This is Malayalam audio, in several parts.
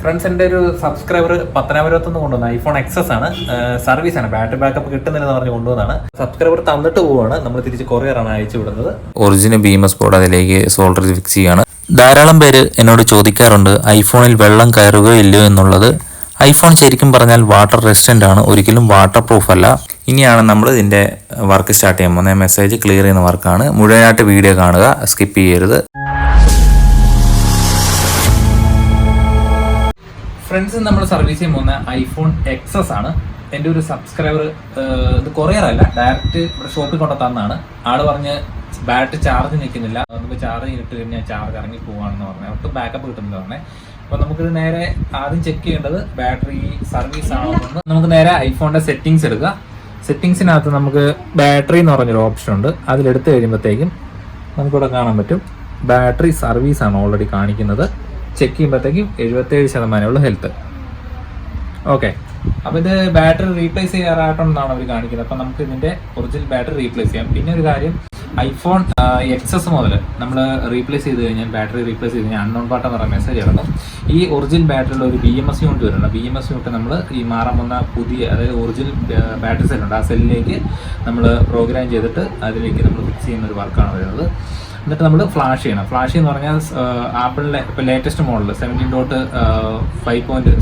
ഫ്രണ്ട്സ് എന്റെ ഒരു സബ്സ്ക്രൈബർ പത്തനാപുരത്തുനിന്ന് കൊണ്ടുവന്ന ഐഫോൺ എക്സസ് ആണ്. സർവീസ് ആണ്. ബാറ്ററി ബാക്കപ്പ് കിട്ടുന്നില്ലെന്ന് പറഞ്ഞ് കൊണ്ടുവന്നാണ് സബ്സ്ക്രൈബർ തന്നിട്ട് പോവാണ്. നമ്മൾ തിരിച്ച് കൊറിയറാണ് അയച്ചു വിടുന്നത്. ഒറിജിനൽ ബീമസ് ബോർഡ് അതിലേക്ക് സോൾഡർ ഫിക്സ് ചെയ്യാണ്. ധാരാളം പേര് എന്നോട് ചോദിക്കാറുണ്ട് ഐഫോണിൽ വെള്ളം കയറുകയോ ഇല്ലയോ എന്നുള്ളത്? ഐഫോൺ ശരിക്കും പറഞ്ഞാൽ വാട്ടർ റെസിസ്റ്റന്റ് ആണ്. ഒരിക്കലും വാട്ടർ പ്രൂഫ് അല്ല. ഇനിയാണ് നമ്മൾ ഇതിന്റെ വർക്ക് സ്റ്റാർട്ട് ചെയ്യാൻ പോകുന്നത്. മെസ്സേജ് ക്ലിയർ ചെയ്യുന്ന വർക്കാണ് മുഴുവനായിട്ട് വീഡിയോ കാണുക സ്കിപ്പ് ചെയ്യരുത്. ഫ്രണ്ട്സ് നമ്മൾ സർവീസ് ചെയ്യാൻ പോകുന്ന ഐഫോൺ എക്സസ് ആണ്. എന്റെ ഒരു സബ്സ്ക്രൈബർ ഇത് കൊറിയർ അല്ല ഡയറക്റ്റ് ഇവിടെ ഷോപ്പിൽ കൊണ്ടു തന്നാണ് ആൾ പറഞ്ഞ് ബാറ്ററി ചാർജ് നിൽക്കുന്നില്ല. നമുക്ക് ചാർജ് ചെയ്തിട്ട് കഴിഞ്ഞാൽ ചാർജ് ഇറങ്ങി പോവാണെന്ന് പറഞ്ഞു. അവർക്ക് ബാക്കപ്പ് കിട്ടുന്നില്ല പറഞ്ഞേ. അപ്പോൾ നമുക്കിത് നേരെ ആദ്യം ചെക്ക് ചെയ്യേണ്ടത് ബാറ്ററി സർവീസ് ആണോ എന്ന്. നമുക്ക് നേരെ ഐഫോണിന്റെ സെറ്റിങ്സ് എടുക്കുക സെറ്റിങ്സിനകത്ത് നമുക്ക് ബാറ്ററി എന്ന് പറഞ്ഞൊരു ഓപ്ഷൻ ഉണ്ട്. അതിലെടുത്ത് കഴിയുമ്പോഴത്തേക്കും നമുക്കിവിടെ കാണാൻ പറ്റും. ബാറ്ററി സർവീസ് ആണ് ഓൾറെഡി കാണിക്കുന്നത്. ചെക്ക് ചെയ്യുമ്പോഴത്തേക്കും എഴുപത്തേഴ് ശതമാനമുള്ള ഹെൽത്ത് ഓക്കെ അപ്പോൾ ഇത് ബാറ്ററി റീപ്ലേസ് ചെയ്യാറായിട്ടുണ്ടെന്നാണ് അവർ കാണിക്കുന്നത്. അപ്പം നമുക്ക് ഇതിന്റെ ഒറിജിനൽ ബാറ്ററി റീപ്ലേസ് ചെയ്യാം. പിന്നെ ഒരു കാര്യം ഐഫോൺ എക്സസ് മുതൽ നമ്മൾ റീപ്ലേസ് ചെയ്ത് കഴിഞ്ഞാൽ ബാറ്ററി റീപ്ലേസ് ചെയ്ത് കഴിഞ്ഞാൽ അൺനോൺ പാട്ട് എന്ന് പറയുന്ന മെസ്സേജ് ഇറങ്ങും ഈ ഒറിജിനൽ ബാറ്ററിയിൽ ഒരു ബി എം എസ് യൂണിറ്റ് വരുന്നുണ്ട്. ബി എം എസ് യൂണിറ്റ് നമ്മൾ ഈ മാറാൻ വന്ന പുതിയ അതായത് ഒറിജിനൽ ബാറ്ററി സെല്ലുണ്ട് ആ സെല്ലിലേക്ക് നമ്മൾ പ്രോഗ്രാം ചെയ്തിട്ട് അതിലേക്ക് നമ്മൾ ഫിക്സ് ചെയ്യുന്ന ഒരു വർക്കാണ് വരുന്നത്. എന്നിട്ട് നമ്മൾ ഫ്ലാഷ് ചെയ്യണം. ഫ്ലാഷ് എന്ന് പറഞ്ഞാൽ ആപ്പിളിലെ ഇപ്പോൾ latest model seventeen dot five point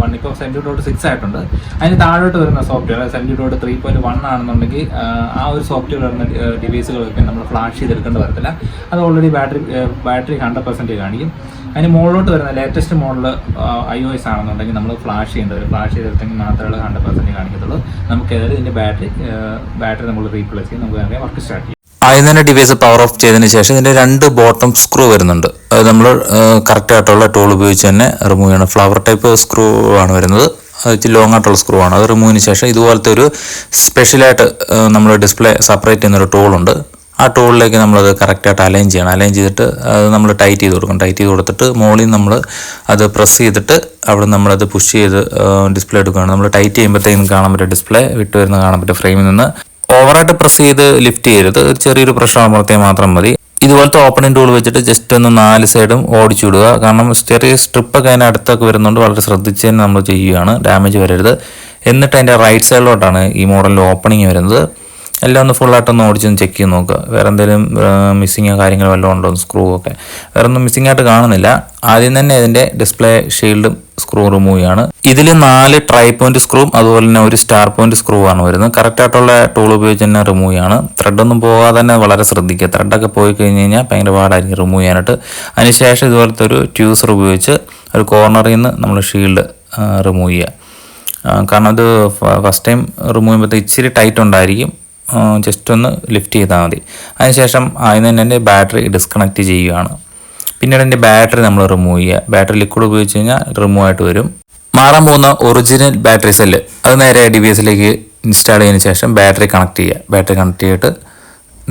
one ഇപ്പോൾ സെവന്റീൻ ഡോട്ട് സിക്സ് ആയിട്ടുണ്ട്. അതിന് താഴോട്ട് വരുന്ന software seventeen dot three point one ആണെന്നുണ്ടെങ്കിൽ ആ, ഒരു സോഫ്റ്റ്വെയർ വരുന്ന ഡിവൈസുകളൊക്കെ നമ്മൾ ഫ്ലാഷ് ചെയ്തെടുക്കേണ്ട വരത്തില്ല. അത് already battery battery hundred percent കാണിക്കും. അതിന് മുകളിലോട്ട് വരുന്ന latest model I O S ആണെന്നുണ്ടെങ്കിൽ നമ്മൾ ഫ്ലാഷ് ചെയ്യേണ്ടി വരും. ഫ്ലാഷ് ചെയ്തെടുത്തെങ്കിൽ മാത്രമേ ഹൺഡ്രഡ് പെർസെന്റ് കാണിക്കത്തുള്ളൂ. നമുക്ക് ഇതിന്റെ ബാറ്ററി ബാറ്ററി നമ്മൾ റീപ്ലേസ് ചെയ്യും. നമുക്ക് വർക്ക് സ്റ്റാർട്ട് ചെയ്യാം. ആദ്യം തന്നെ ഡിവൈസ് പവർ ഓഫ് ചെയ്തതിന് ശേഷം ഇതിന്റെ രണ്ട് ബോട്ടം സ്ക്രൂ വരുന്നുണ്ട്. അത് നമ്മൾ കറക്റ്റ് ആയിട്ടുള്ള ടൂൾ ഉപയോഗിച്ച് തന്നെ റിമൂവ് ചെയ്യണം. ഫ്ലവർ ടൈപ്പ് സ്ക്രൂ ആണ് വരുന്നത്. ഇച്ചിരി ലോങ് ആയിട്ടുള്ള സ്ക്രൂ ആണ്. അത് റിമൂവിന് ശേഷം ഇതുപോലത്തെ ഒരു സ്പെഷ്യലായിട്ട് നമ്മൾ ഡിസ്പ്ലേ സെപ്പറേറ്റ് ചെയ്യുന്നൊരു ടൂളുണ്ട് ആ ടൂളിലേക്ക് നമ്മളത് കറക്റ്റായിട്ട് അലൈൻ ചെയ്യണം. അലൈൻ ചെയ്തിട്ട് അത് നമ്മൾ ടൈറ്റ് ചെയ്ത് കൊടുക്കണം. ടൈറ്റ് ചെയ്ത് കൊടുത്തിട്ട് മുകളിൽ നമ്മൾ അത് പ്രസ് ചെയ്തിട്ട് അവിടെ നമ്മളത് പുഷ് ചെയ്ത് ഡിസ്പ്ലേ എടുക്കുകയാണ്. നമ്മൾ ടൈറ്റ് ചെയ്യുമ്പോഴത്തേക്കും കാണാൻ പറ്റും ഡിസ്പ്ലേ വിട്ട് വരുന്ന കാണാൻ പറ്റും ഫ്രെയിമിൽ നിന്ന് ഓവറായിട്ട് പ്രസ് ചെയ്ത് ലിഫ്റ്റ് ചെയ്യരുത്. ചെറിയൊരു പ്രഷർ അമർത്തിയാൽ മാത്രം മതി. ഇതുപോലത്തെ ഓപ്പണിംഗ് ടൂൾ വെച്ചിട്ട് ജസ്റ്റ് ഒന്ന് നാല് സൈഡും ഓടിച്ചു വിടുക കാരണം ചെറിയ സ്ട്രിപ്പൊക്കെ അതിന് അടുത്തൊക്കെ വരുന്നുണ്ട്. വളരെ ശ്രദ്ധിച്ച് തന്നെ നമ്മൾ ചെയ്യുകയാണ്. ഡാമേജ് വരരുത്. എന്നിട്ട് അതിന്റെ റൈറ്റ് സൈഡിലോട്ടാണ് ഈ മോഡലിൽ ഓപ്പണിങ് വരുന്നത്. എല്ലാം ഒന്ന് ഫുള്ളായിട്ടൊന്ന് ഓടിച്ചൊന്ന് ചെക്ക് ചെയ്ത് നോക്കുക. വേറെ എന്തെങ്കിലും മിസ്സിങ്ങോ കാര്യങ്ങളോ വല്ലതും ഉണ്ടോ? സ്ക്രൂ ഒക്കെ. വേറെ ഒന്നും മിസ്സിംഗ് ആയിട്ട് കാണുന്നില്ല. ആദ്യം തന്നെ ഇതിന്റെ ഡിസ്പ്ലേ ഷീൽഡും സ്ക്രൂ റിമൂവ് ചെയ്യാണ് ഇതിൽ നാല് ട്രൈ പോയിന്റ് സ്ക്രൂവും അതുപോലെ തന്നെ ഒരു സ്റ്റാർ പോയിന്റ് സ്ക്രൂ ആണ് വരുന്നത്. കറക്റ്റ് ആയിട്ടുള്ള ടൂൾ ഉപയോഗിച്ച് തന്നെ റിമൂവ് ചെയ്യാണ് ത്രെഡ് ഒന്നും പോകാതെ തന്നെ വളരെ ശ്രദ്ധിക്കുക. ത്രെഡൊക്കെ പോയി കഴിഞ്ഞ് കഴിഞ്ഞാൽ ഭയങ്കര പാടായിരിക്കും റിമൂവ് ചെയ്യാനായിട്ട്. അതിനുശേഷം ഇതുപോലത്തെ ഒരു ട്യൂസർ ഉപയോഗിച്ച് ഒരു കോർണറിൽ നിന്ന് നമ്മൾ ഷീൽഡ് റിമൂവ് ചെയ്യുക. കാരണം അത് ഫസ്റ്റ് ടൈം റിമൂവ് ചെയ്യുമ്പോൾ ഇച്ചിരി ടൈറ്റ് ഉണ്ടായിരിക്കും. ജസ്റ്റ് ഒന്ന് ലിഫ്റ്റ് ചെയ്താൽ മതി. അതിനുശേഷം അതിന് തന്നെ എന്റെ ബാറ്ററി ഡിസ്കണക്ട് ചെയ്യുകയാണ്. പിന്നീട് അതിന്റെ ബാറ്ററി നമ്മൾ റിമൂവ് ചെയ്യുക. ബാറ്ററി ലിക്വിഡ് ഉപയോഗിച്ച് കഴിഞ്ഞാൽ റിമൂവ് ആയിട്ട് വരും. മാറാൻ പോകുന്ന ഒറിജിനൽ ബാറ്ററി സെല്ല് അത് നേരെ ഡി ബി എസിലേക്ക് ഇൻസ്റ്റാൾ ചെയ്തതിന് ശേഷം ബാറ്ററി കണക്ട് ചെയ്യുക. ബാറ്ററി കണക്ട് ചെയ്തിട്ട്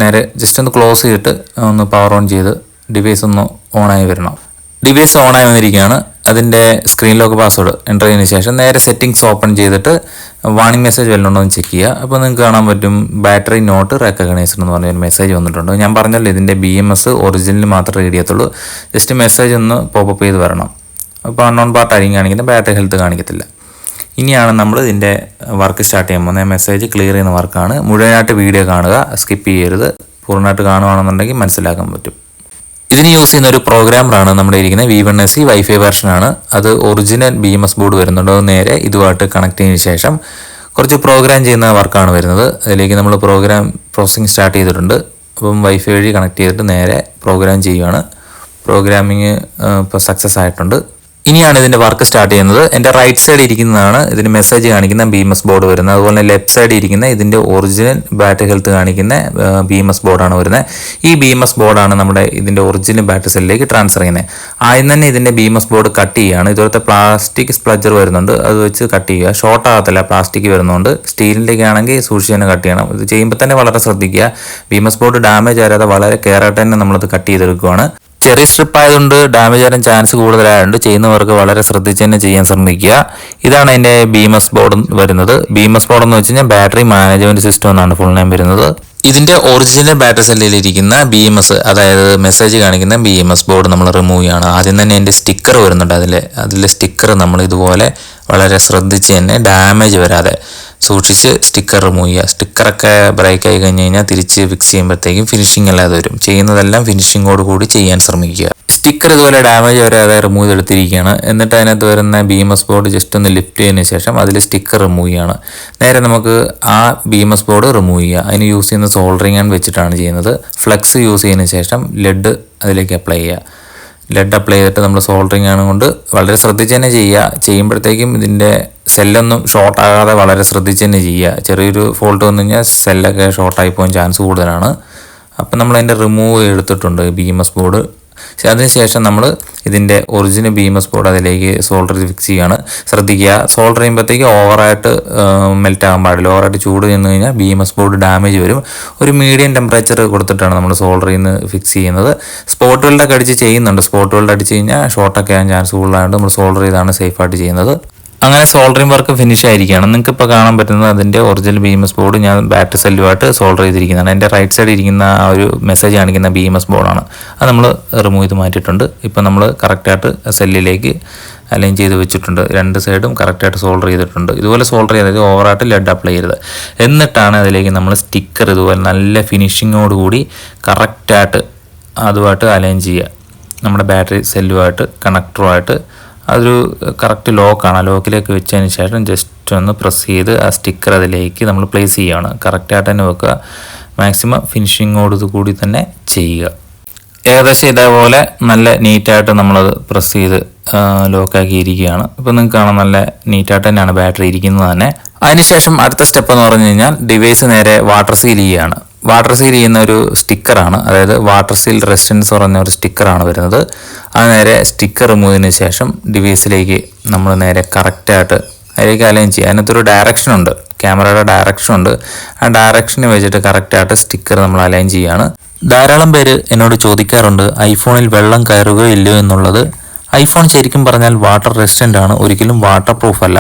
നേരെ ജസ്റ്റ് ഒന്ന് ക്ലോസ് ചെയ്തിട്ട് ഒന്ന് പവർ ഓൺ ചെയ്ത് ഡിവൈസ് ഒന്ന് ഓണായി വരണം. ഡിവൈസ് ഓണായി വന്നിരിക്കുകയാണ്. അതിന്റെ സ്ക്രീൻ ലോക്ക് പാസ്വേഡ് എന്റർ ചെയ്തതിന് ശേഷം നേരെ സെറ്റിങ്സ് ഓപ്പൺ ചെയ്തിട്ട് വാണിംഗ് മെസ്സേജ് വല്ലതുണ്ടോ എന്ന് ചെക്ക് ചെയ്യുക. അപ്പോൾ നിങ്ങൾക്ക് കാണാൻ പറ്റും ബാറ്ററി നോട്ട് റെക്കഗ്നൈസ്ഡ് എന്ന് പറഞ്ഞൊരു മെസ്സേജ് വന്നിട്ടുണ്ട്. ഞാൻ പറഞ്ഞല്ലോ ഇതിന്റെ ബി എം എസ് ഒറിജിനൽ മാത്രമേ റീഡ് ചെയ്യത്തുള്ളൂ. ജസ്റ്റ് മെസ്സേജ് ഒന്ന് പോപ്പപ്പ് ചെയ്ത് വരണം. അപ്പോൾ അൺനോൺ പാർട്ട് ആയിരിക്കും കാണിക്കുന്നത് ബാറ്ററി ഹെൽത്ത് കാണിക്കത്തില്ല. ഇനിയാണ് നമ്മൾ ഇതിന്റെ വർക്ക് സ്റ്റാർട്ട് ചെയ്യാൻ പോകുന്നത്. മെസ്സേജ് ക്ലിയർ ചെയ്യുന്ന വർക്കാണ് മുഴുവനായിട്ട് വീഡിയോ കാണുക സ്കിപ്പ് ചെയ്യരുത്. പൂർണമായിട്ട് കാണുകയാണെന്നുണ്ടെങ്കിൽ മനസ്സിലാക്കാൻ പറ്റും. ഇതിന് യൂസ് ചെയ്യുന്ന ഒരു പ്രോഗ്രാമറാണ് നമ്മുടെ ഇരിക്കുന്നത് V one S C wifi വെർഷനാണ് അത് original B M S board വരുന്നുണ്ടോ. നേരെ ഇതുമായിട്ട് കണക്ട് ചെയ്തതിന് ശേഷം കുറച്ച് പ്രോഗ്രാം ചെയ്യുന്ന വർക്കാണ് വരുന്നത്. അതിലേക്ക് നമ്മൾ പ്രോഗ്രാം പ്രോസസ്സിങ് സ്റ്റാർട്ട് ചെയ്തിട്ടുണ്ട്. അപ്പം വൈഫൈ വഴി കണക്ട് ചെയ്തിട്ട് നേരെ പ്രോഗ്രാം ചെയ്യുകയാണ് പ്രോഗ്രാമിങ് ഇപ്പോൾ സക്സസ് ആയിട്ടുണ്ട്. ഇനിയാണ് ഇതിന്റെ വർക്ക് സ്റ്റാർട്ട് ചെയ്യുന്നത്. എന്റെ റൈറ്റ് സൈഡ് ഇരിക്കുന്നതാണ്. ഇതിന് മെസ്സേജ് കാണിക്കുന്ന ബി എം എസ് ബോർഡ് വരുന്നത്. അതുപോലെ ലെഫ്റ്റ് സൈഡ് ഇരിക്കുന്ന ഇതിന്റെ ഒറിജിനൽ ബാറ്ററി ഹെൽത്ത് കാണിക്കുന്ന ബി എം എസ് ബോർഡാണ് വരുന്നത്. ഈ ബി എം എസ് ബോർഡാണ് നമ്മുടെ ഇതിന്റെ ഒറിജിനൽ ബാറ്ററി സെല്ലിലേക്ക് ട്രാൻസ്ഫർ ചെയ്യുന്നത്. ആദ്യം തന്നെ ഇതിന്റെ B M S board cut ചെയ്യുകയാണ്. ഇതുപോലത്തെ പ്ലാസ്റ്റിക് സ്പ്ലജർ വരുന്നുണ്ട്. അത് വെച്ച് കട്ട് ചെയ്യുക. ഷോർട്ട് ആകത്തില്ല. പ്ലാസ്റ്റിക് വരുന്നുണ്ട്. സ്റ്റീലിന്റെ ആണെങ്കിൽ സൂക്ഷിച്ച് തന്നെ കട്ട് ചെയ്യണം. ഇത് ചെയ്യുമ്പോൾ തന്നെ വളരെ ശ്രദ്ധിക്കുക. B M S board damage ആരാതെ വളരെ കെയർ ആയിട്ട് തന്നെ നമ്മളത് കട്ട് ചെയ്തെടുക്കുകയാണ് ചെറിയ സ്ട്രിപ്പ് ആയതുകൊണ്ട് ഡാമേജ് വരാൻ ചാൻസ് കൂടുതലായതുകൊണ്ട് ചെയ്യുന്നവർക്ക് വളരെ ശ്രദ്ധിച്ച് തന്നെ ചെയ്യാൻ ശ്രമിക്കുക. ഇതാണ് എന്റെ ബീമസ് ബോർഡ് വരുന്നത്. ബീമസ് ബോർഡ് എന്ന് വെച്ച് കഴിഞ്ഞാൽ ബാറ്ററി മാനേജ്മെന്റ് സിസ്റ്റം എന്നാണ് ഫുൾ നെയിം വരുന്നത്. ഇതിന്റെ ഒറിജിനൽ ബാറ്ററി സെല്ലിലിരിക്കുന്ന ബി എം എസ് അതായത് മെസ്സേജ് കാണിക്കുന്ന ബി എം എസ് ബോർഡ് നമ്മൾ റിമൂവ് ചെയ്യണം ആദ്യം തന്നെ എന്റെ സ്റ്റിക്കർ വരുന്നുണ്ട് അതിൽ അതിലെ സ്റ്റിക്കർ നമ്മൾ ഇതുപോലെ വളരെ ശ്രദ്ധിച്ച് തന്നെ ഡാമേജ് വരാതെ സൂക്ഷിച്ച് സ്റ്റിക്കർ റിമൂവ് ചെയ്യുക സ്റ്റിക്കറൊക്കെ ബ്രേക്ക് ആയി കഴിഞ്ഞ് കഴിഞ്ഞാൽ തിരിച്ച് ഫിക്സ് ചെയ്യുമ്പോഴത്തേക്കും ഫിനിഷിംഗ് അല്ലാതെ വരും. ചെയ്യുന്നതെല്ലാം ഫിനിഷിങ്ങോട് കൂടി ചെയ്യാൻ ശ്രമിക്കുക. സ്റ്റിക്കർ ഇതുപോലെ ഡാമേജ് വരാതെ റിമൂവ് ചെയ്തെടുത്തിരിക്കുകയാണ്. എന്നിട്ട് അതിനകത്ത് വരുന്ന ബീമസ് ബോർഡ് ജസ്റ്റ് ഒന്ന് ലിഫ്റ്റ് ചെയ്തതിന് ശേഷം അതിൽ സ്റ്റിക്കർ റിമൂവ് ചെയ്യാണ്. നേരെ നമുക്ക് ആ ബീമസ് ബോർഡ് റിമൂവ് ചെയ്യുക. അതിന് യൂസ് ചെയ്യുന്ന സോൾഡറിങ് ആണ് വെച്ചിട്ടാണ് ചെയ്യുന്നത്. ഫ്ലെക്സ് യൂസ് ചെയ്തതിന് ശേഷം ലെഡ് അതിലേക്ക് അപ്ലൈ ചെയ്യുക. ലെഡ് അപ്ലൈ ചെയ്തിട്ട് നമ്മൾ സോൾഡറിങ് ആണ് കൊണ്ട് വളരെ ശ്രദ്ധിച്ച് തന്നെ ചെയ്യുക. ചെയ്യുമ്പോഴത്തേക്കും ഇതിന്റെ സെല്ലൊന്നും ഷോർട്ട് ആകാതെ വളരെ ശ്രദ്ധിച്ച് തന്നെ ചെയ്യുക. ചെറിയൊരു ഫോൾട്ട് വന്നു കഴിഞ്ഞാൽ സെല്ലൊക്കെ ഷോർട്ടായി പോകാൻ ചാൻസ് കൂടുതലാണ്. അപ്പം നമ്മൾ അതിന്റെ റിമൂവ് എടുത്തിട്ടുണ്ട് ബി എം എസ് ബോർഡ് അതിനുശേഷം നമ്മൾ ഇതിന്റെ ഒറിജിനൽ ബീമ സ്പോട്ട് അതിലേക്ക് സോൾഡർ ഫിക്സ് ചെയ്യുകയാണ് ശ്രദ്ധിക്കുക സോൾഡർ ചെയ്യുമ്പോഴത്തേക്ക് ഓവറായിട്ട് മെൽറ്റ് ആകാൻ പാടില്ല. ഓവറായിട്ട് ചൂട് ചെന്ന് കഴിഞ്ഞാൽ ബീമ സ്പോട്ട് ഡാമേജ് വരും. ഒരു മീഡിയം ടെമ്പറേച്ചർ കൊടുത്തിട്ടാണ് നമ്മൾ സോൾഡർ ചെയ്യുന്നത് ഫിക്സ് ചെയ്യുന്നത്. സ്പോട്ട് വെൽഡൊക്കെ അടിച്ച് ചെയ്യുന്നുണ്ട്. സ്പോട്ട് വെൽഡ് അടിച്ച് കഴിഞ്ഞാൽ ഷോർട്ടൊക്കെ ആകാൻ ചാൻസ് കൂടുതലായതുകൊണ്ട് നമ്മൾ സോൾഡർ ചെയ്താണ് സേഫായിട്ട് ചെയ്യുന്നത്. അങ്ങനെ സോൾഡറിംഗ് വർക്ക് ഫിനിഷ് ആയിരിക്കുകയാണ്. നിങ്ങൾക്ക് ഇപ്പോൾ കാണാൻ പറ്റുന്നത് അതിന്റെ original B M S board ഞാൻ ബാറ്ററി സെല്ലുമായിട്ട് സോൾഡർ ചെയ്തിരിക്കുന്നതാണ്. എന്റെ റൈറ്റ് സൈഡ് ഇരിക്കുന്ന ആ ഒരു മെസ്സേജ് കാണിക്കുന്ന ബി എം എസ് ബോർഡാണ് അത് നമ്മൾ റിമൂവ് ചെയ്ത് മാറ്റിയിട്ടുണ്ട്. ഇപ്പോൾ നമ്മൾ കറക്റ്റായിട്ട് സെല്ലിലേക്ക് അലൈൻ ചെയ്ത് വെച്ചിട്ടുണ്ട്. രണ്ട് സൈഡും കറക്റ്റായിട്ട് സോൾഡർ ചെയ്തിട്ടുണ്ട്. ഇതുപോലെ സോൾഡർ ചെയ്തത് ഓവറായിട്ട് ലെഡ് അപ്ലൈ ചെയ്തത് എന്നിട്ടാണ് അതിലേക്ക് നമ്മൾ സ്റ്റിക്കർ ഇതുപോലെ നല്ല ഫിനിഷിങ്ങോട് കൂടി കറക്റ്റായിട്ട് അതുമായിട്ട് അലൈൻ ചെയ്യുക. നമ്മുടെ ബാറ്ററി സെല്ലുമായിട്ട് കണക്ടറുമായിട്ട് അതൊരു കറക്റ്റ് ലോക്കാണ് ആ ലോക്കിലേക്ക് വെച്ചതിന് ശേഷം ജസ്റ്റ് ഒന്ന് പ്രസ് ചെയ്ത് ആ സ്റ്റിക്കർ അതിലേക്ക് നമ്മൾ പ്ലേസ് ചെയ്യുകയാണ്. കറക്റ്റായിട്ട് തന്നെ വെക്കുക. മാക്സിമം ഫിനിഷിങ്ങോട് കൂടി തന്നെ ചെയ്യുക. ഏകദേശം ഇതേപോലെ നല്ല നീറ്റായിട്ട് നമ്മളത് പ്രസ് ചെയ്ത് ലോക്കാക്കിയിരിക്കുകയാണ് ഇപ്പം നിങ്ങൾക്ക് കാണാൻ നല്ല നീറ്റായിട്ട് തന്നെയാണ് ബാറ്ററി ഇരിക്കുന്നത് തന്നെ. അതിനുശേഷം അടുത്ത സ്റ്റെപ്പ് എന്ന് പറഞ്ഞു കഴിഞ്ഞാൽ ഡിവൈസ് നേരെ വാട്ടർ സീൽ ചെയ്യുകയാണ്. വാട്ടർ സീൽ ചെയ്യുന്ന ഒരു സ്റ്റിക്കറാണ്. അതായത് വാട്ടർ സീൽ റെസിസ്റ്റൻസ് പറഞ്ഞ ഒരു സ്റ്റിക്കറാണ് വരുന്നത്. അത് നേരെ സ്റ്റിക്കർ റിമൂവിന് ശേഷം ഡിവൈസിലേക്ക് നമ്മൾ നേരെ കറക്റ്റായിട്ട് അതിലേക്ക് അലൈൻ ചെയ്യുക. അതിനകത്തൊരു ഡയറക്ഷൻ ഉണ്ട്. ക്യാമറയുടെ ഡയറക്ഷൻ ഉണ്ട്. ആ ഡയറക്ഷന് വെച്ചിട്ട് കറക്റ്റായിട്ട് സ്റ്റിക്കർ നമ്മൾ അലൈൻ ചെയ്യുകയാണ്. ധാരാളം പേര് എന്നോട് ചോദിക്കാറുണ്ട് ഐഫോണിൽ വെള്ളം കയറുകയോ ഇല്ലയോ എന്നുള്ളത്. ഐഫോൺ ശരിക്കും പറഞ്ഞാൽ വാട്ടർ റെസിസ്റ്റന്റ് ആണ്. ഒരിക്കലും വാട്ടർ പ്രൂഫ് അല്ല.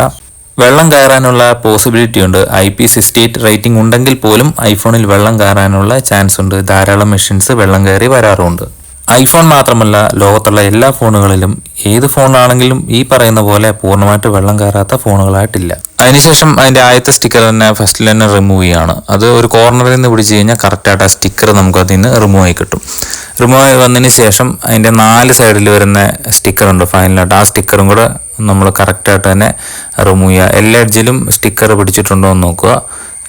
വെള്ളം കയറാനുള്ള പോസിബിലിറ്റി ഉണ്ട്. I P sixty eight rating ഉണ്ടെങ്കിൽ പോലും ഐഫോണിൽ വെള്ളം കയറാനുള്ള ചാൻസ് ഉണ്ട്. ധാരാളം മെഷീൻസ് വെള്ളം കയറി വരാറുമുണ്ട് ഐഫോൺ മാത്രമല്ല ലോകത്തുള്ള എല്ലാ ഫോണുകളിലും ഏത് ഫോണാണെങ്കിലും ഈ പറയുന്ന പോലെ പൂർണമായിട്ട് വെള്ളം കയറാത്ത ഫോണുകളായിട്ടില്ല. അതിനുശേഷം അതിന്റെ ആദ്യത്തെ സ്റ്റിക്കർ തന്നെ ഫസ്റ്റിൽ തന്നെ റിമൂവ് ചെയ്യുകയാണ് അത് ഒരു കോർണറിൽ നിന്ന് പിടിച്ച് കഴിഞ്ഞാൽ കറക്റ്റായിട്ട് ആ സ്റ്റിക്കർ നമുക്ക് അതിൽ നിന്ന് റിമൂവ് ആയി കിട്ടും. റിമൂവ് ആയി വന്നതിന് ശേഷം അതിന്റെ നാല് സൈഡിൽ വരുന്ന സ്റ്റിക്കർ ഉണ്ട് ഫൈനലായിട്ട് ആ സ്റ്റിക്കറും കൂടെ നമ്മൾ കറക്റ്റായിട്ട് തന്നെ റിമൂവ് ചെയ്യുക. എല്ലാ എഡ്ജിലും സ്റ്റിക്കർ പിടിച്ചിട്ടുണ്ടോ എന്ന് നോക്കുക.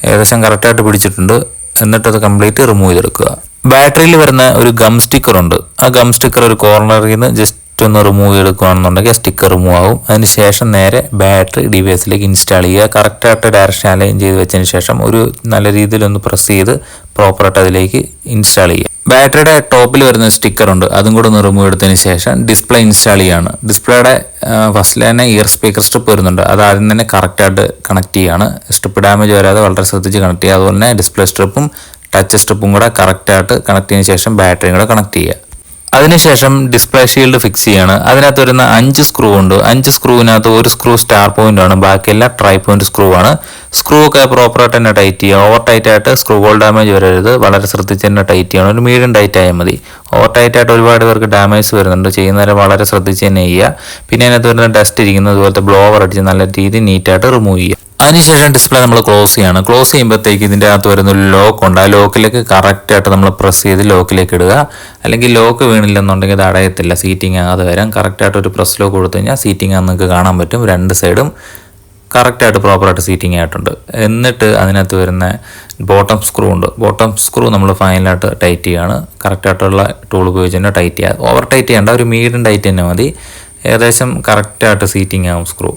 ഏകദേശം കറക്റ്റായിട്ട് പിടിച്ചിട്ടുണ്ട്. എന്നിട്ട് അത് കംപ്ലീറ്റ് റിമൂവ് ചെയ്തെടുക്കുക. ബാറ്ററിയിൽ വരുന്ന ഒരു ഗം സ്റ്റിക്കർ ഉണ്ട് ആ ഗം സ്റ്റിക്കർ ഒരു കോർണറിൽ നിന്ന് ജസ്റ്റ് ഒന്ന് റിമൂവ് ചെയ്തെടുക്കുകയാണെന്നുണ്ടെങ്കിൽ ആ സ്റ്റിക്കർ റിമൂവ് ആകും അതിന് ശേഷം നേരെ ബാറ്ററി ഡിവൈസിലേക്ക് ഇൻസ്റ്റാൾ ചെയ്യുക. കറക്റ്റായിട്ട് ഡയറക്ഷൻ അലൈൻ ചെയ്ത് വെച്ചതിന് ശേഷം ഒരു നല്ല രീതിയിൽ ഒന്ന് പ്രസ് ചെയ്ത് പ്രോപ്പറായിട്ട് അതിലേക്ക് ഇൻസ്റ്റാൾ ചെയ്യുക. ബാറ്ററിയുടെ ടോപ്പിൽ വരുന്ന സ്റ്റിക്കർ ഉണ്ട്. അതും കൂടെ ഒന്ന് റിമൂവ് എടുത്തതിന് ശേഷം ഡിസ്പ്ലേ ഇൻസ്റ്റാൾ ചെയ്യാണ് ഡിസ്പ്ലേയുടെ ഫസ്റ്റിൽ തന്നെ ഇയർ സ്പീക്കർ സ്ട്രിപ്പ് വരുന്നുണ്ട്. അത് ആദ്യം തന്നെ കറക്റ്റായിട്ട് കണക്ട് ചെയ്യാണ്. സ്ട്രിപ്പ് ഡാമേജ് വരാതെ വളരെ ശ്രദ്ധിച്ച് കണക്ട് ചെയ്യുക. അതുപോലെ തന്നെ ഡിസ്പ്ലേ സ്ട്രിപ്പും ടച്ച് സ്ട്രിപ്പും കൂടെ കറക്റ്റായിട്ട് കണക്ട് ചെയ്തതിന് ശേഷം ബാറ്ററിയും കൂടെ കണക്ട് ചെയ്യുക. അതിനുശേഷം ഡിസ്പ്ലേ ഷീൽഡ് ഫിക്സ് ചെയ്യാണ്. അതിനകത്ത് വരുന്ന അഞ്ച് സ്ക്രൂ ഉണ്ട്. അഞ്ച് സ്ക്രൂവിനകത്ത് ഒരു സ്ക്രൂ സ്റ്റാർ പോയിന്റ് ആണ്. ബാക്കിയെല്ലാം ട്രൈ പോയിന്റ് സ്ക്രൂ ആണ്. സ്ക്രൂ ഒക്കെ പ്രോപ്പറായിട്ട് തന്നെ ടൈറ്റ് ചെയ്യുക. ഓവർ ടൈറ്റ് ആയിട്ട് സ്ക്രൂ ഹോൾ ഡാമേജ് വരരുത്. വളരെ ശ്രദ്ധിച്ച് തന്നെ ടൈറ്റ് ചെയ്യണം. ഒരു മീഡിയം ടൈറ്റ് ആയാൽ മതി. ഓവർ ടൈറ്റ് ആയിട്ട് ഒരുപാട് പേർക്ക് ഡാമേജ് വരുന്നുണ്ട്. ചെയ്യുന്നവരെ വളരെ ശ്രദ്ധിച്ച് തന്നെ ചെയ്യുക. പിന്നെ അതിനകത്ത് വരുന്ന ഡസ്റ്റ് ഇരിക്കുന്നത് അതുപോലത്തെ ബ്ലോവർ അടിച്ച് നല്ല രീതിയിൽ നീറ്റായിട്ട് റിമൂവ് ചെയ്യുക. അതിനുശേഷം ഡിസ്പ്ലേ നമ്മൾ ക്ലോസ് ചെയ്യാണ്. ക്ലോസ് ചെയ്യുമ്പോഴത്തേക്ക് ഇതിന്റെ അകത്ത് വരുന്ന ഒരു ലോക്ക് ഉണ്ട്. ആ ലോക്കിലേക്ക് കറക്റ്റ് ആയിട്ട് നമ്മൾ പ്രസ് ചെയ്ത് ലോക്കിലേക്ക് ഇടുക. അല്ലെങ്കിൽ ലോക്ക് വീണില്ലെന്നുണ്ടെങ്കിൽ ഇത് അടയത്തില്ല. സീറ്റിംഗ് ആകാതെ വരാം. കറക്റ്റായിട്ട് ഒരു പ്രസ് ലോക്ക് കൊടുത്തു കഴിഞ്ഞാൽ സീറ്റിംഗ് ആണെന്ന് നിങ്ങൾക്ക് കാണാൻ പറ്റും. രണ്ട് സൈഡും കറക്റ്റായിട്ട് പ്രോപ്പറായിട്ട് സീറ്റിംഗ് ആയിട്ടുണ്ട്. എന്നിട്ട് അതിനകത്ത് വരുന്ന ബോട്ടം സ്ക്രൂ ഉണ്ട്. ബോട്ടം സ്ക്രൂ നമ്മൾ ഫൈനലായിട്ട് ടൈറ്റ് ചെയ്യുകയാണ് കറക്റ്റായിട്ടുള്ള ടൂൾ ഉപയോഗിച്ച് തന്നെ ടൈറ്റ് ചെയ്യുക ഓവർ ടൈറ്റ് ചെയ്യേണ്ട. ഒരു മീഡിയം ടൈറ്റ് തന്നെ മതി. ഏകദേശം കറക്റ്റായിട്ട് സീറ്റിംഗ് ആവും സ്ക്രൂ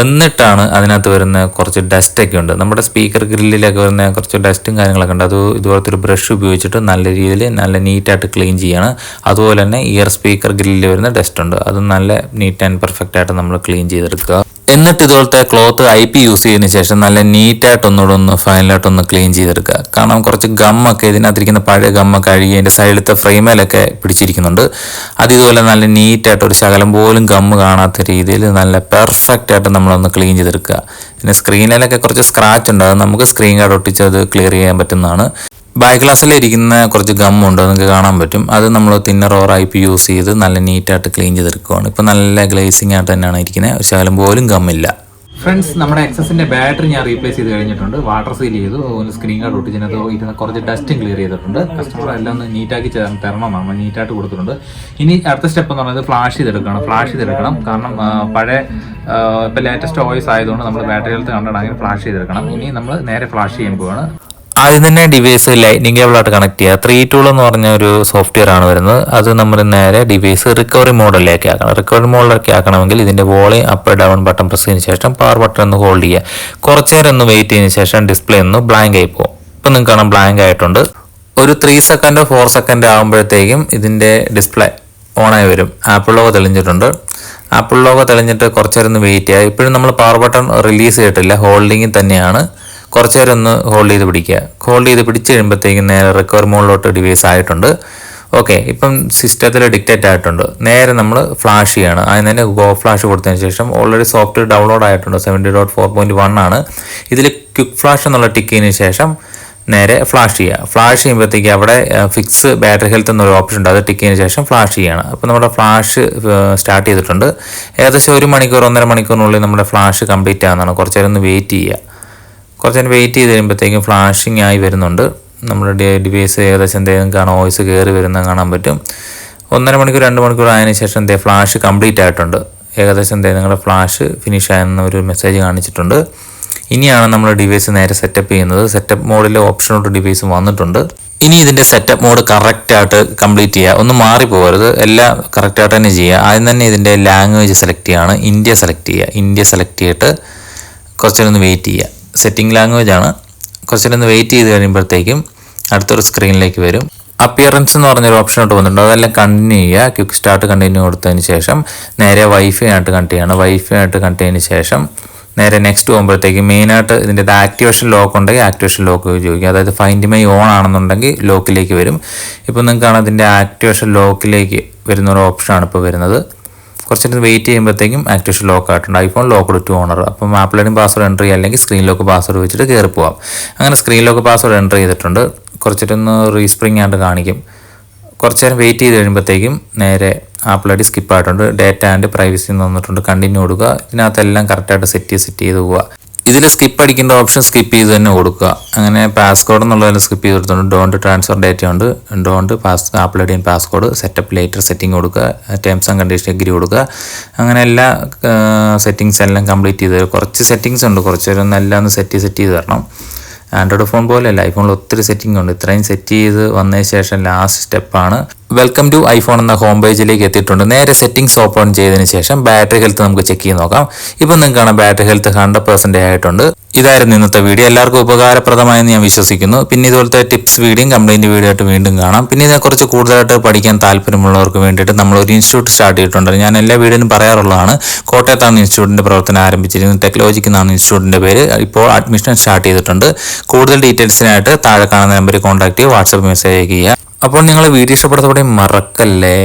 എന്നിട്ടാണ് അതിനകത്ത് വരുന്ന കുറച്ച് ഡസ്റ്റൊക്കെ ഉണ്ട്. നമ്മുടെ സ്പീക്കർ ഗ്രില്ലിലൊക്കെ വരുന്ന കുറച്ച് ഡസ്റ്റും കാര്യങ്ങളൊക്കെ ഉണ്ട്. അത് ഇതുപോലത്തെ ഒരു ബ്രഷ് ഉപയോഗിച്ചിട്ട് നല്ല രീതിയിൽ നല്ല നീറ്റായിട്ട് ക്ലീൻ ചെയ്യാണ്. അതുപോലെ തന്നെ ഇയർ സ്പീക്കർ ഗ്രില്ലിൽ വരുന്ന ഡസ്റ്റ് ഉണ്ട്. അത് നല്ല നീറ്റ് ആൻഡ് പെർഫെക്റ്റ് ആയിട്ട് നമ്മൾ ക്ലീൻ ചെയ്തെടുക്കുക. എന്നിട്ട് ഇതുപോലത്തെ ക്ലോത്ത് ഐ പി യൂസ് ചെയ്തതിന് ശേഷം നല്ല നീറ്റായിട്ട് ഒന്നുകൂടെ ഒന്ന് ഫൈനലായിട്ട് ഒന്ന് ക്ലീൻ ചെയ്തെടുക്കുക. കാരണം കുറച്ച് ഗമ്മൊക്കെ ഇതിനകത്തിരിക്കുന്ന പഴയ ഗമ്മൊക്കെ അഴുകി അതിന്റെ സൈഡിലത്തെ ഫ്രെയിമേലൊക്കെ പിടിച്ചിരിക്കുന്നുണ്ട്. അത് ഇതുപോലെ നല്ല നീറ്റായിട്ട് ഒരു ശകലം പോലും ഗമ്മ് കാണാത്ത രീതിയിൽ നല്ല പെർഫെക്റ്റ് ആയിട്ട് നമ്മളൊന്ന് ക്ലീൻ ചെയ്തെടുക്കുക. പിന്നെ സ്ക്രീനിലൊക്കെ കുറച്ച് സ്ക്രാച്ച് ഉണ്ട്. അത് നമുക്ക് സ്ക്രീൻ കാർഡ് ഒട്ടിച്ച് അത് ക്ലിയർ ചെയ്യാൻ പറ്റുന്നതാണ്. ബാക്ക് ഗ്ലാസ്സിൽ ഇരിക്കുന്ന കുറച്ച് ഗമ്മുണ്ട് നിങ്ങൾക്ക് കാണാൻ പറ്റും. അത് നമ്മൾ തിന്നർ ഓർ യൂസ് ചെയ്ത് നല്ല നീറ്റായിട്ട് ക്ലീൻ ചെയ്തെടുക്കുകയാണ് ഇപ്പം നല്ല ഗ്ലേസിംഗ് ആയിട്ട് തന്നെയാണ് ഇരിക്കുന്നത്. ശകലം പോലും ഗമ്മില്ല ഫ്രണ്ട്സ് നമ്മുടെ എക്സസിന്റെ ബാറ്ററി ഞാൻ റീപ്ലേസ് ചെയ്ത് കഴിഞ്ഞിട്ടുണ്ട്. വാട്ടർ സീൽ ചെയ്തു. സ്ക്രീൻ കാർഡ് ഒട്ടിച്ചതിനകത്ത് ഇരുന്ന കുറച്ച് ഡസ്റ്റും ക്ലിയർ ചെയ്തിട്ടുണ്ട്. കസ്റ്റമർ എല്ലാം ഒന്ന് നീറ്റാക്കി തരണം നമ്മൾ നീറ്റായിട്ട് കൊടുത്തിട്ടുണ്ട്. ഇനി അടുത്ത സ്റ്റെപ്പ് എന്ന് പറയുന്നത് ഫ്ലാഷ് ചെയ്തെടുക്കണം. ഫ്ലാഷ് ചെയ്തെടുക്കണം. കാരണം പഴയ ഇപ്പം ലേറ്റസ്റ്റ് ഓയിസ് ആയതുകൊണ്ട് നമ്മൾ ബാറ്ററി ഹെൽത്ത് കണ്ടിടാങ്കിൽ ഫ്ലാഷ് ചെയ്തെടുക്കണം. ഇനി നമ്മൾ നേരെ ഫ്ലാഷ് ചെയ്യാൻ പോവാണ്. ആദ്യം തന്നെ ഡിവൈസ് ലൈറ്റിംഗ് കേബിളായിട്ട് കണക്ട് ചെയ്യുക. ത്രീ ടൂൾ എന്ന് പറഞ്ഞ ഒരു സോഫ്റ്റ്വെയർ ആണ് വരുന്നത്. അത് നമ്മൾ നേരെ ഡിവൈസ് റിക്കവറി മോഡിലേക്ക് ആക്കണം. റിക്കവറി മോഡിലേക്ക് ആക്കണമെങ്കിൽ ഇതിന്റെ volume up down button press ചെയ്തതിന് ശേഷം പവർ ബട്ടൺ ഒന്ന് ഹോൾഡ് ചെയ്യുക. കുറച്ച് നേരം ഒന്ന് വെയിറ്റ് ചെയ്തതിന് ശേഷം ഡിസ്പ്ലേ ഒന്ന് ബ്ലാങ്ക് ആയി പോകും. ഇപ്പം നിങ്ങൾക്ക് കാണാം ബ്ലാങ്ക് ആയിട്ടുണ്ട്. ഒരു ത്രീ സെക്കൻഡോ ഫോർ സെക്കൻഡ് ആകുമ്പോഴത്തേക്കും ഇതിന്റെ ഡിസ്പ്ലേ ഓണായി വരും. ആപ്പിൾ ലോഗോ തെളിഞ്ഞിട്ടുണ്ട്. ആപ്പിൾ ലോഗോ തെളിഞ്ഞിട്ട് കുറച്ചേരൊന്ന് വെയിറ്റ് ചെയ്യുക. ഇപ്പോഴും നമ്മൾ പവർ ബട്ടൺ റിലീസ് ചെയ്തിട്ടില്ല. ഹോൾഡിങ്ങിൽ തന്നെയാണ്. കുറച്ച് നേരം ഒന്ന് ഹോൾഡ് ചെയ്ത് പിടിക്കുക. ഹോൾഡ് ചെയ്ത് പിടിച്ച് കഴിയുമ്പോഴത്തേക്കും നേരെ റിക്കവർ മോളിലോട്ട് ഡിവൈസ് ആയിട്ടുണ്ട്. ഓക്കെ ഇപ്പം സിസ്റ്റത്തിൽ ഡിക്റ്റേറ്റ് ആയിട്ടുണ്ട്. നേരെ നമ്മൾ ഫ്ലാഷ് ചെയ്യാണ്. അതിന് തന്നെ ഗോ ഫ്ലാഷ് കൊടുത്തതിന് ശേഷം ഓൾറെഡി സോഫ്റ്റ്വെയർ ഡൗൺലോഡ് ആയിട്ടുണ്ട്. Seventy dot four point one ആണ്. ഇതിൽ ക്വിക്ക് ഫ്ലാഷ് എന്നുള്ള ടിക്കിന് ശേഷം നേരെ ഫ്ലാഷ് ചെയ്യുക. ഫ്ലാഷ് ചെയ്യുമ്പോഴത്തേക്ക് അവിടെ ഫിക്സ് ബാറ്ററി ഹെൽത്ത് എന്നൊരു ഓപ്ഷൻ ഉണ്ട്. അത് ടിക്ക് ചെയ്തതിന് ശേഷം ഫ്ലാഷ് ചെയ്യണം അപ്പോൾ നമ്മുടെ ഫ്ലാഷ് സ്റ്റാർട്ട് ചെയ്തിട്ടുണ്ട്. ഏകദേശം ഒരു മണിക്കൂർ ഒന്നര മണിക്കൂറിനുള്ളിൽ നമ്മുടെ ഫ്ലാഷ് കംപ്ലീറ്റ് ആകുന്നതാണ് കുറച്ച് നേരം ഒന്ന് വെയിറ്റ് ചെയ്യുക. കുറച്ച് നേരം വെയിറ്റ് ചെയ്ത് കഴിയുമ്പോഴത്തേക്കും ഫ്ലാഷിംഗ് ആയി വരുന്നുണ്ട്. നമ്മുടെ ഡിവൈസ് ഏകദേശം എന്തെങ്കിലും കാണാൻ വോയിസ് കയറി വരുന്നത് കാണാൻ പറ്റും. ഒന്നര മണിക്കൂർ രണ്ട് മണിക്കൂർ ആയതിനു ശേഷം എന്തേ ഫ്ലാഷ് കംപ്ലീറ്റ് ആയിട്ടുണ്ട്. ഏകദേശം എന്തേ നിങ്ങളുടെ ഫ്ലാഷ് ഫിനിഷ് ആയെന്ന ഒരു മെസ്സേജ് കാണിച്ചിട്ടുണ്ട്. ഇനിയാണ് നമ്മൾ ഡിവൈസ് നേരെ സെറ്റപ്പ് ചെയ്യുന്നത്. സെറ്റപ്പ് മോഡിലെ ഓപ്ഷനോട്ട് ഡിവൈസ് വന്നിട്ടുണ്ട്. ഇനി ഇതിന്റെ സെറ്റപ്പ് മോഡ് കറക്റ്റായിട്ട് കംപ്ലീറ്റ് ചെയ്യുക. ഒന്നും മാറി പോകരുത്. എല്ലാം കറക്റ്റായിട്ട് തന്നെ ചെയ്യുക. ആദ്യം തന്നെ ഇതിന്റെ ലാംഗ്വേജ് സെലക്ട് ചെയ്യുകയാണ് ഇന്ത്യ സെലക്ട് ചെയ്യുക. ഇന്ത്യ സെലക്ട് ചെയ്തിട്ട് കുറച്ചൊന്ന് വെയിറ്റ് ചെയ്യുക. സെറ്റിംഗ് ലാംഗ്വേജ് ആണ്. കുറച്ചേരം ഒന്ന് വെയിറ്റ് ചെയ്ത് കഴിയുമ്പോഴത്തേക്കും അടുത്തൊരു സ്ക്രീനിലേക്ക് വരും. അപ്പിയറൻസ് എന്ന് പറഞ്ഞൊരു ഓപ്ഷൻ ആയിട്ട് വന്നിട്ടുണ്ട്. അതെല്ലാം കണ്ടിന്യൂ ചെയ്യുക. ക്വിക്ക് സ്റ്റാർട്ട് കണ്ടിന്യൂ കൊടുത്തതിന് ശേഷം നേരെ വൈഫൈ ആയിട്ട് കണക്ട് ചെയ്യണം. വൈഫൈ ആയിട്ട് കണക്ട് ചെയ്തതിന് ശേഷം നേരെ നെക്സ്റ്റ് പോകുമ്പോഴത്തേക്ക് മെയിനായിട്ട് ഇതിന്റെ ആക്ടിവേഷൻ ലോക്ക് ഉണ്ടെങ്കിൽ ആക്ടിവേഷൻ ലോക്ക് ചോദിക്കും അതായത് ഫൈൻഡ് മൈ ഓൺ ആണെന്നുണ്ടെങ്കിൽ ലോക്കിലേക്ക് വരും. ഇപ്പോൾ നിങ്ങൾക്കാണ് കാണാം ഇതിന്റെ ആക്ടിവേഷൻ ലോക്കിലേക്ക് വരുന്ന ഒരു ഓപ്ഷനാണ് ഇപ്പോൾ വരുന്നത്. കുറച്ച് നേരം വെയിറ്റ് ചെയ്യുമ്പോഴത്തേക്കും ആക്ടിവേഷൻ ലോക്ക് ആയിട്ടുണ്ട്. ഐഫോൺ ലോക്ക് ടു ഓണർ അപ്പം ആപ്പിൾ പാസ്വേഡ് എന്റർ ചെയ്യുക അല്ലെങ്കിൽ സ്ക്രീൻ ലോക്ക് പാസ്വേഡ് വെച്ചിട്ട് കയറി പോകാം അങ്ങനെ സ്ക്രീൻ ലോക്ക് പാസ്വേഡ് എന്റർ ചെയ്തിട്ടുണ്ട്. കുറച്ചിട്ടൊന്ന് റീസ്പ്രിങ് ആയിട്ട് കാണിക്കും. കുറച്ച് നേരം വെയിറ്റ് ചെയ്ത് കഴിയുമ്പോഴത്തേക്കും നേരെ ആപ്പിൾ ഐ ഡി സ്കിപ്പ് ആയിട്ടുണ്ട്. ഡേറ്റ ആൻഡ് പ്രൈവസി എന്ന് വന്നിട്ടുണ്ട് കണ്ടിന്യൂ കൊടുക്കുക. ഇതിനകത്തെല്ലാം കറക്റ്റായിട്ട് സെറ്റ് ചെയ്ത് സെറ്റ് ചെയ്ത് പോവുക. ഇതിൽ സ്കിപ്പ് അടിക്കേണ്ട ഓപ്ഷൻ സ്കിപ്പ് ചെയ്ത് തന്നെ കൊടുക്കുക. അങ്ങനെ പാസ്കോഡ് എന്നുള്ളതിൽ സ്കിപ്പ് ചെയ്ത് കൊടുത്തുണ്ട് ഡോണ്ട് ട്രാൻസ്ഫർ ഡേറ്റ ഉണ്ട്. Don't pass Apple I passcode setup later setting കൊടുക്കുക. ടേംസ് ആൻഡ് കണ്ടീഷൻ എഗ്രി കൊടുക്കുക. അങ്ങനെ എല്ലാ സെറ്റിങ്സ് എല്ലാം കംപ്ലീറ്റ് ചെയ്ത് കുറച്ച് സെറ്റിങ്സ് ഉണ്ട്. കുറച്ച് നേരം ഒന്ന് ഒന്ന് സെറ്റ് സെറ്റ് ചെയ്ത് തരണം. ആൻഡ്രോയിഡ് ഫോൺ പോലെയല്ല. ഐഫോണിൽ ഒത്തിരി സെറ്റിംഗ് ഉണ്ട്. ഇത്രയും സെറ്റ് ചെയ്ത് വന്നതിന് ശേഷം ലാസ്റ്റ് സ്റ്റെപ്പാണ് വെൽക്കം ടു ഐഫോൺ എന്ന ഹോം പേജിലേക്ക് എത്തിയിട്ടുണ്ട്. നേരെ സെറ്റിംഗ്സ് ഓപ്പൺ ചെയ്തതിന് ശേഷം ബാറ്ററി ഹെൽത്ത് നമുക്ക് ചെക്ക് ചെയ്ത് നോക്കാം. ഇപ്പം നിങ്ങൾക്ക് കാണാം ബാറ്ററി ഹെൽത്ത് ഹൺഡ്രഡ് പെർസെന്റേജ് ആയിട്ടുണ്ട്. ഇതായിരുന്നു ഇന്നത്തെ വീഡിയോ എല്ലാവർക്കും ഉപകാരപ്രദമായെന്ന് ഞാൻ വിശ്വസിക്കുന്നു. പിന്നെ ഇതുപോലത്തെ ടിപ്സ് വീഡിയോയും കംപ്ലൈന്റ് വീഡിയോ ആയിട്ട് വീണ്ടും കാണാം. പിന്നെ ഇതിനെക്കുറിച്ച് കൂടുതലായിട്ട് പഠിക്കാൻ താല്പര്യമുള്ളവർക്ക് വേണ്ടിയിട്ട് നമ്മൾ ഒരു ഇൻസ്റ്റിറ്റ്യൂട്ട് സ്റ്റാർട്ട് ചെയ്തിട്ടുണ്ട്. ഞാൻ എല്ലാ വീഡിയോയും പറയാറുള്ളതാണ് കോട്ടയത്താണ് ഇൻസ്റ്റിറ്റ്യൂട്ടിന്റെ പ്രവർത്തനം ആരംഭിച്ചിരിക്കുന്നത്. ടെക്നോളജിക്ക് എന്നാണ് ഇൻസ്റ്റിറ്റ്യൂട്ടിന്റെ പേര്. ഇപ്പോൾ അഡ്മിഷൻ സ്റ്റാർട്ട് ചെയ്തിട്ടുണ്ട്. കൂടുതൽ ഡീറ്റെയിൽസിനായിട്ട് താഴെ കാണുന്ന നമ്പറിൽ കോൺടാക്ട് ചെയ്യുക വാട്സപ്പ് മെസ്സേജ് ചെയ്യുക അപ്പോൾ നിങ്ങൾ വീഡിയോ ഇഷ്ടപ്പെടുന്നതോടെ മറക്കല്ലേ?